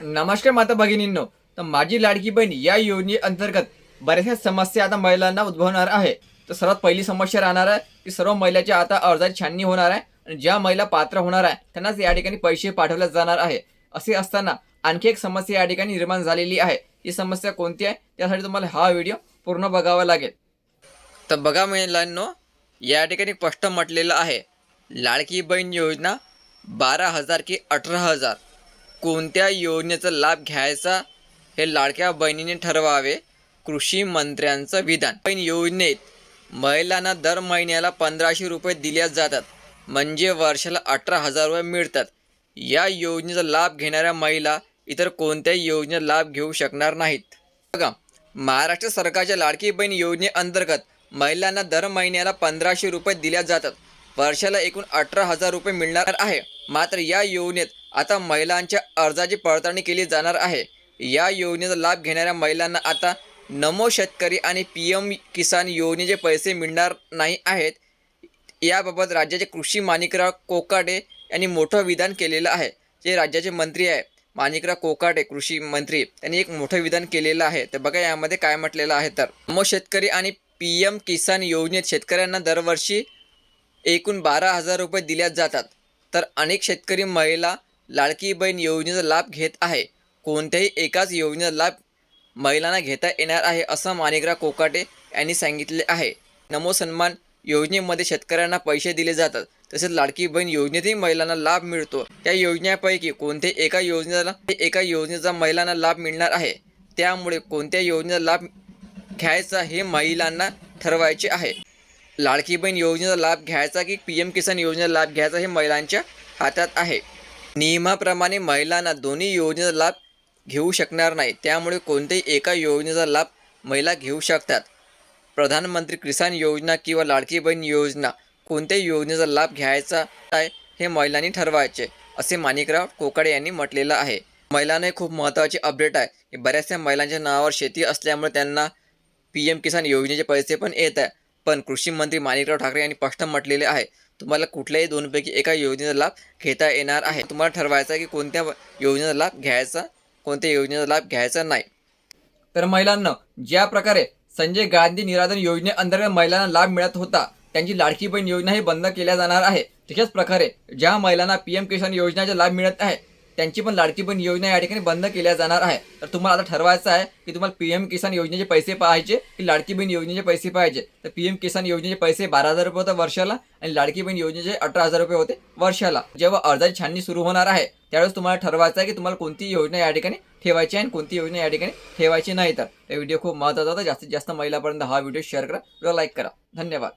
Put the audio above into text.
नमस्कार माता भगिनींनो. तर माझी लाडकी बहीण या योजनेअंतर्गत बऱ्याचशा समस्या आता महिलांना उद्भवणार आहे. तर सर्वात पहिली समस्या राहणार आहे की सर्व महिलाच्या आता अर्जाची छाननी होणार आहे आणि ज्या महिला पात्र होणार आहे त्यांनाच या ठिकाणी पैसे पाठवले जाणार आहे. असे असताना आणखी एक समस्या या ठिकाणी निर्माण झालेली आहे. ही समस्या कोणती आहे? त्यासाठी तुम्हाला हा व्हिडिओ पूर्ण बघावा लागेल. तर बघा महिलांनो या ठिकाणी स्पष्ट म्हटलेलं आहे लाडकी बहीण योजना बारा हजार की अठरा हजार. कोणत्या योजनेचा लाभ घ्यायचा हे लाडक्या बहिणीने ठरवावे? कृषी मंत्र्यांचं विधान. बहीण योजनेत महिलांना दर महिन्याला पंधराशे रुपये दिल्या जातात म्हणजे वर्षाला अठरा हजार रुपये मिळतात. या योजनेचा लाभ घेणाऱ्या महिला इतर कोणत्याही योजनेचा लाभ घेऊ शकणार नाहीत. बघा महाराष्ट्र सरकारच्या लाडकी बहीण योजनेअंतर्गत महिलांना दर महिन्याला पंधराशे रुपये दिल्या जातात वर्षाला एकूण अठरा हजार रुपये मिळणार आहे. मात्र या योजनेत आता महिलांच्या अर्जाची पडताळणी केली जाणार आहे. या योजनेचा लाभ घेणाऱ्या महिलांना आता नमो शेतकरी आणि पी एम किसान योजनेचे पैसे मिळणार नाही आहेत. याबाबत राज्याचे कृषी माणिकराव कोकाटे यांनी मोठं विधान केलेलं आहे. जे राज्याचे मंत्री आहे. माणिकराव कोकाटे कृषी मंत्री यांनी एक मोठं विधान केलेलं आहे. तर बघा यामध्ये काय म्हटलेलं आहे तर नमो शेतकरी आणि पी एम किसान योजनेत शेतकऱ्यांना दरवर्षी एकूण बारा हजार रुपये दिल्या जातात. तर अनेक शेतकरी महिला लाडकी बहीण योजनेचा लाभ घेत आहे. कोणत्याही एकाच योजनेचा लाभ महिलांना घेता येणार आहे असं माणिकराव कोकाटे यांनी सांगितले आहे. नमो सन्मान योजनेमध्ये शेतकऱ्यांना पैसे दिले जातात तसेच लाडकी बहीण योजनेतही महिलांना लाभ मिळतो. त्या योजनेपैकी कोणत्याही एका योजनेला एका योजनेचा महिलांना लाभ मिळणार आहे. त्यामुळे कोणत्या योजनेचा लाभ घ्यायचा हे महिलांना ठरवायचे आहे. लाडकी बहीण योजनेचा लाभ घ्यायचा की पी एम किसान योजनेचा लाभ घ्यायचा हे महिलांच्या हातात आहे. नियमाप्रमाणे महिलांना दोन्ही योजनेचा लाभ घेऊ शकणार नाही. त्यामुळे कोणत्याही एका योजनेचा लाभ महिला घेऊ शकतात. प्रधानमंत्री किसान योजना किंवा लाडकी बहीण योजना कोणत्याही योजनेचा लाभ घ्यायचा आहे हे महिलांनी ठरवायचे असे माणिकराव कोकाडे यांनी म्हटलेलं आहे. महिलांना खूप महत्त्वाची अपडेट आहे. की बऱ्याचशा महिलांच्या नावावर शेती असल्यामुळे त्यांना पी एम किसान योजनेचे पैसे पण येत आहे. पण कृषी मंत्री माणिकराव ठाकरे यांनी स्पष्ट म्हटलेले आहे तुम्हाला कुठल्याही दोनपैकी एका योजनेचा लाभ घेता येणार आहे. तुम्हाला ठरवायचं आहे की कोणत्या योजनेचा लाभ घ्यायचा कोणत्या योजनेचा लाभ घ्यायचा नाही. तर महिलांना ज्या प्रकारे संजय गांधी निराधन योजनेअंतर्गत महिलांना लाभ मिळत होता त्यांची लाडकी बहीण योजनाही बंद केल्या जाणार आहे. तशाच प्रकारे ज्या महिलांना पी एम किसान योजनेचा लाभ मिळत आहे त्यांची पण लाडकी बहीण योजना या ठिकाणी बंद केल्या जाणार आहे. तर तुम्हाला आता ठरवायचं आहे की तुम्हाला पी एम किसान योजनेचे पैसे पाहायचे की लाडकी बहीण योजनेचे पैसे पाहिजे तर पी एम किसान योजनेचे पैसे बारा हजार रुपये होते वर्षाला आणि लाडकी बहीण योजनेचे अठरा हजार रुपये होते वर्षाला. जेव्हा अर्जाची छाननी सुरू होणार आहे त्यावेळेस तुम्हाला ठरवायचं आहे की तुम्हाला कोणती योजना या ठिकाणी ठेवायची आहे आणि कोणती योजना या ठिकाणी ठेवायची नाही. तर व्हिडिओ खूप महत्त्वाचा होता. जास्तीत जास्त महिलापर्यंत हा व्हिडिओ शेअर करा. व्हिडिओ लाईक करा. धन्यवाद.